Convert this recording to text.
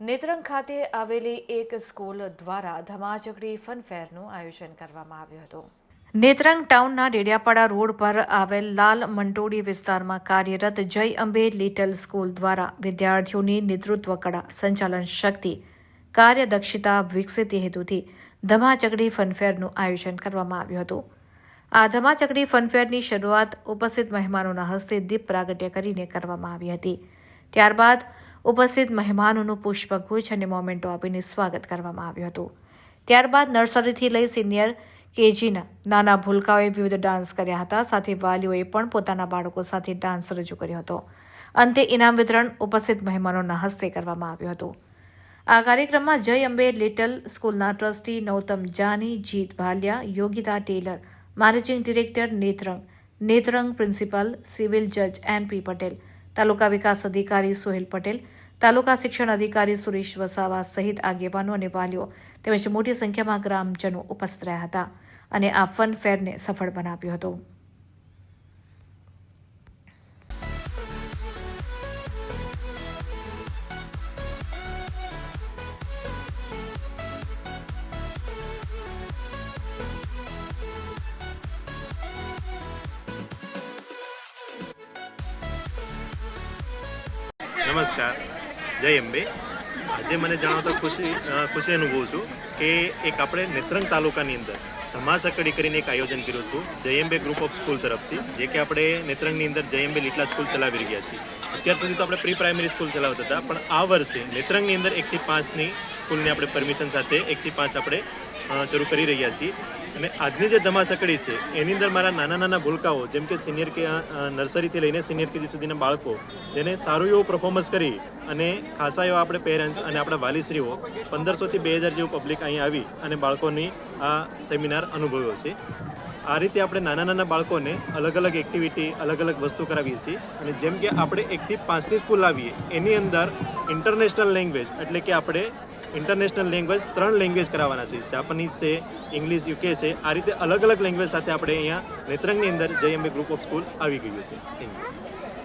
નેત્રંગ ખાતે આવેલી એક સ્કૂલ દ્વારા ધમાચકડી ફનફેરનું આયોજન કરવામાં આવ્યું હતું. નેત્રંગ ટાઉનના ડેડિયાપાડા રોડ પર આવેલ લાલ મંટોડી વિસ્તારમાં કાર્યરત જય અંબે લિટલ સ્કૂલ દ્વારા વિદ્યાર્થીઓની નેતૃત્વ કળા, સંચાલન શક્તિ, કાર્યદક્ષતા વિકસિત હેતુથી ધમાચકડી ફનફેરનું આયોજન કરવામાં આવ્યું હતું. આ ધમાચકડી ફનફેરની શરૂઆત ઉપસ્થિત મહેમાનોના હસ્તે દીપ પ્રાગટ્ય કરીને કરવામાં આવી હતી. ત્યારબાદ ઉપસ્થિત મહેમાનોનું પુષ્પગુચ્છ અને મોમેન્ટો આપીને સ્વાગત કરવામાં આવ્યું હતું. ત્યારબાદ નર્સરીથી લઈ સિનિયર કેજીના નાના ભૂલકાઓએ વિવિધ ડાન્સ કર્યા હતા. સાથે વાલીઓએ પણ પોતાના બાળકો સાથે ડાન્સ રજૂ કર્યો હતો. અંતે ઇનામ વિતરણ ઉપસ્થિત મહેમાનોના હસ્તે કરવામાં આવ્યું હતું. આ કાર્યક્રમમાં જય અંબે, લિટલ સ્કૂલના trustee Nautam Jani, Jeet Bhaliya, Yogita Tailor managing director Netrang Netrang principal civil જજ એન પી પટેલ તાલુકા વિકાસ અધિકારી સોહેલ પટેલ તાલુકા શિક્ષણ અધિકારી સુરેશ વસાવા સહિત આગેવાનો અને વાલીઓ તેમજ મોટી સંખ્યામાં ગ્રામજનો ઉપસ્થિત રહ્યા હતા અને આ ફન ફેરને સફળ બનાવ્યો હતો. નમસ્કાર. જય અંબે. આજે મને જણાવતો ખુશી ખુશી અનુભવું છું કે એક આપણે નેત્રંગ તાલુકાની અંદર ધમાસકડી કરીને એક આયોજન કર્યું હતું જયંબે ગ્રુપ ઓફ સ્કૂલ તરફથી, જે કે આપણે નેત્રંગની અંદર જયંબે લીટલા સ્કૂલ ચલાવી રહ્યા છીએ. અત્યાર સુધી તો આપણે પ્રી પ્રાઇમરી સ્કૂલ ચલાવતા હતા, પણ આ વર્ષે નેત્રંગની અંદર એકથી પાંચની સ્કૂલની આપણે પરમિશન સાથે એકથી પાંચ આપણે શરૂ કરી રહ્યા છીએ. અને આજની જે ધમાસકડી છે, એની અંદર મારા નાના નાના ભૂલકાઓ, જેમ કે સિનિયર કે નર્સરીથી લઈને સિનિયર કેજી સુધીના બાળકો, જેને સારું એવું પરફોર્મન્સ કરી અને ખાસા એવા આપણે પેરેન્ટ્સ અને આપણા વાલીશ્રીઓ પંદરસોથી બે હજાર જેવું પબ્લિક અહીં આવી અને બાળકોની આ સેમિનાર અનુભવ્યો છે. આ રીતે આપણે નાના નાના બાળકોને અલગ અલગ એક્ટિવિટી અલગ અલગ વસ્તુ કરાવીએ છીએ. અને જેમ કે આપણે એકથી પાંચની સ્કૂલ લાવીએ, એની અંદર ઇન્ટરનેશનલ લેંગ્વેજ એટલે કે આપણે ઇન્ટરનેશનલ લેંગ્વેજ ત્રણ લેંગ્વેજ કરાવવાના છે. જાપાનીઝ છે ઇંગ્લિશ યુકે છે. આ રીતે અલગ અલગ લેંગ્વેજ સાથે આપણે અહીંયા નેત્રંગની અંદર જયંબે ગ્રુપ ઓફ સ્કૂલ આવી ગયું છે. Thank you